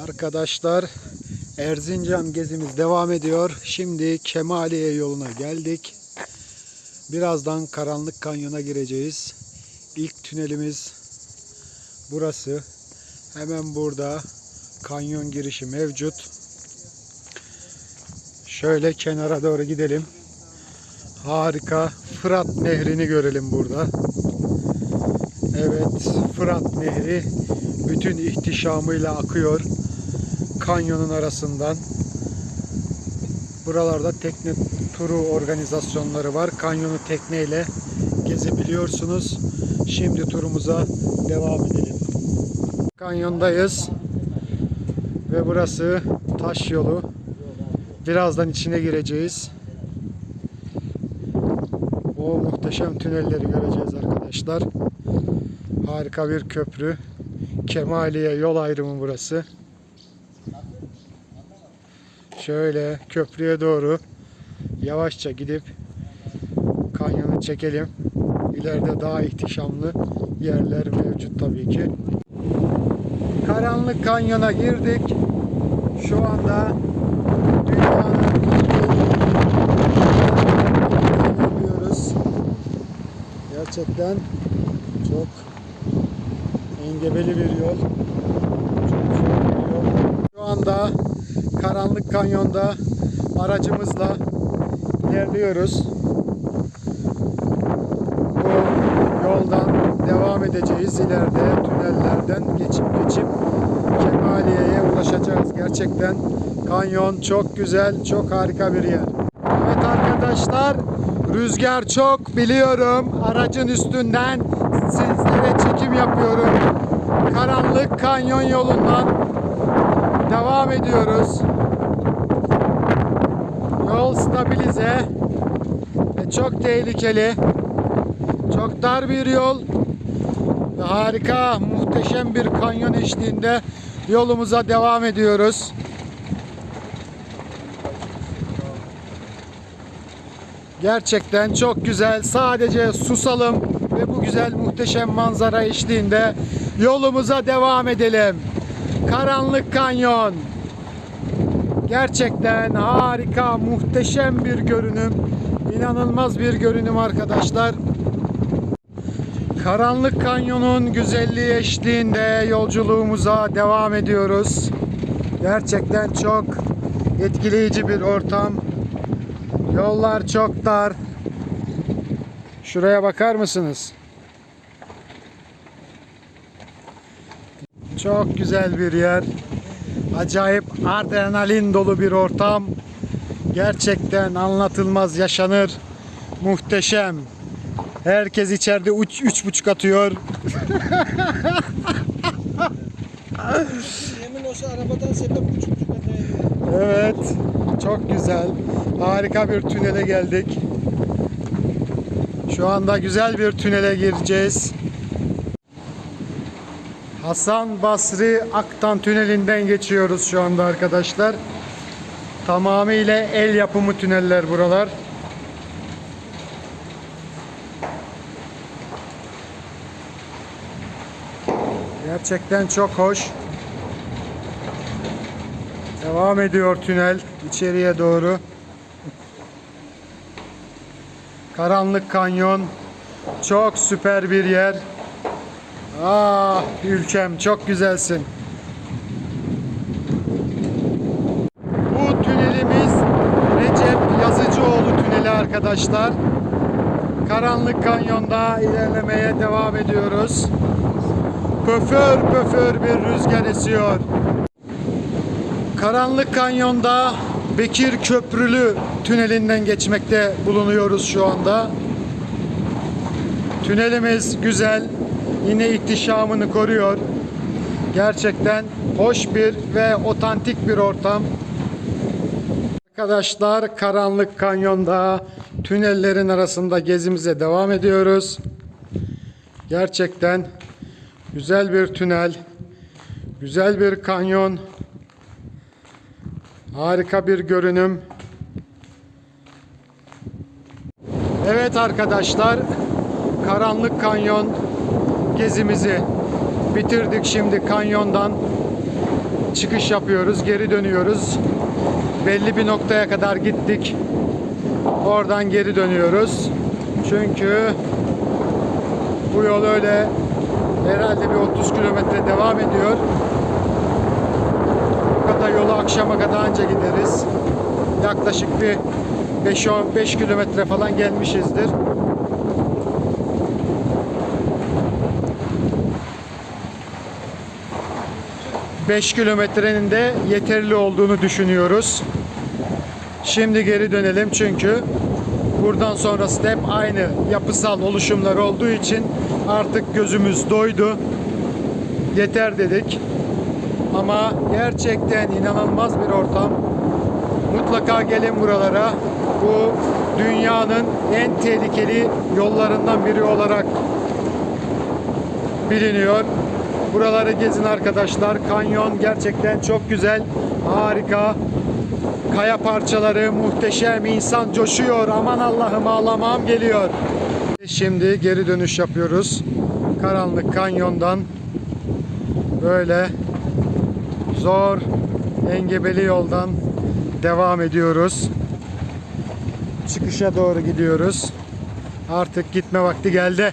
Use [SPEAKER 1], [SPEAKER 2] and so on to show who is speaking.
[SPEAKER 1] Arkadaşlar Erzincan gezimiz devam ediyor. Şimdi Kemaliye yoluna geldik. Birazdan Karanlık Kanyon'a gireceğiz. İlk tünelimiz burası. Hemen burada kanyon girişi mevcut. Şöyle kenara doğru gidelim. Harika Fırat Nehri'ni görelim burada. Evet Fırat Nehri bütün ihtişamıyla akıyor kanyonun arasından. Buralarda tekne turu organizasyonları var. Kanyonu tekneyle gezebiliyorsunuz. Şimdi turumuza devam edelim. Kanyondayız. Ve burası taş yolu. Birazdan içine gireceğiz. O muhteşem tünelleri göreceğiz arkadaşlar. Harika bir köprü. Kemaliye yol ayrımı burası. Şöyle köprüye doğru yavaşça gidip kanyonu çekelim. İleride daha ihtişamlı yerler mevcut tabii ki. Karanlık kanyona girdik. Şu anda dünyanın. Gerçekten çok engebeli bir yol. Şu anda Karanlık Kanyon'da aracımızla ilerliyoruz. Bu yoldan devam edeceğiz. İleride tünellerden geçip geçip Kemaliye'ye ulaşacağız. Gerçekten kanyon çok güzel, çok harika bir yer. Evet arkadaşlar, rüzgar çok biliyorum. Aracın üstünden sizlere çekim yapıyorum. Karanlık kanyon yolundan devam ediyoruz. Yol stabilize. ve Çok tehlikeli. Çok dar bir yol. Ve harika, muhteşem bir kanyon eşliğinde yolumuza devam ediyoruz. Gerçekten çok güzel. Sadece susalım ve bu güzel muhteşem manzara eşliğinde yolumuza devam edelim. Karanlık Kanyon. Gerçekten harika, muhteşem bir görünüm. İnanılmaz bir görünüm arkadaşlar. Karanlık Kanyon'un güzelliği eşliğinde yolculuğumuza devam ediyoruz. Gerçekten çok etkileyici bir ortam. Yollar çok dar. Şuraya bakar mısınız? Çok güzel bir yer. Acayip adrenalin dolu bir ortam. Gerçekten anlatılmaz yaşanır. Muhteşem. Herkes içeride uç, üç buçuk atıyor.
[SPEAKER 2] Yemin olsa arabadan sebep buçuk buçuk gider.
[SPEAKER 1] Evet. Çok güzel. Harika bir tünele geldik. Şu anda güzel bir tünele gireceğiz. Hasan Basri Aktan tünelinden geçiyoruz şu anda arkadaşlar. Tamamıyla el yapımı tüneller buralar. Gerçekten çok hoş. Devam ediyor tünel içeriye doğru. Karanlık kanyon. Çok süper bir yer. Ah ülkem çok güzelsin. Bu tünelimiz Recep Yazıcıoğlu tüneli arkadaşlar. Karanlık kanyonda ilerlemeye devam ediyoruz. Pöför pöför bir rüzgar esiyor. Karanlık Kanyon'da Bekir Köprülü tünelinden geçmekte bulunuyoruz şu anda. Tünelimiz güzel. Yine ihtişamını koruyor. Gerçekten hoş bir ve otantik bir ortam. Arkadaşlar Karanlık Kanyon'da tünellerin arasında gezimize devam ediyoruz. Gerçekten güzel bir tünel. Güzel bir kanyon. Harika bir görünüm. Evet arkadaşlar, Karanlık Kanyon gezimizi bitirdik şimdi kanyondan. çıkış yapıyoruz, geri dönüyoruz. Belli bir noktaya kadar gittik. Oradan geri dönüyoruz. Çünkü bu yol öyle herhalde bir 30 kilometre devam ediyor. Bu kadar yolu akşama kadar anca gideriz. Yaklaşık bir 5-5 kilometre falan gelmişizdir. Beş kilometrenin de yeterli olduğunu düşünüyoruz. Şimdi geri dönelim çünkü buradan sonrası da hep aynı yapısal oluşumlar olduğu için artık gözümüz doydu. Yeter dedik. Ama gerçekten inanılmaz bir ortam. Mutlaka gelin buralara. Bu dünyanın en tehlikeli yollarından biri olarak biliniyor. Buraları gezin arkadaşlar. Kanyon gerçekten çok güzel. Harika. Kaya parçaları muhteşem. İnsan coşuyor. Aman Allah'ım ağlamam geliyor. Şimdi geri dönüş yapıyoruz. Karanlık kanyondan böyle zor engebeli yoldan devam ediyoruz. Çıkışa doğru gidiyoruz. Artık gitme vakti geldi.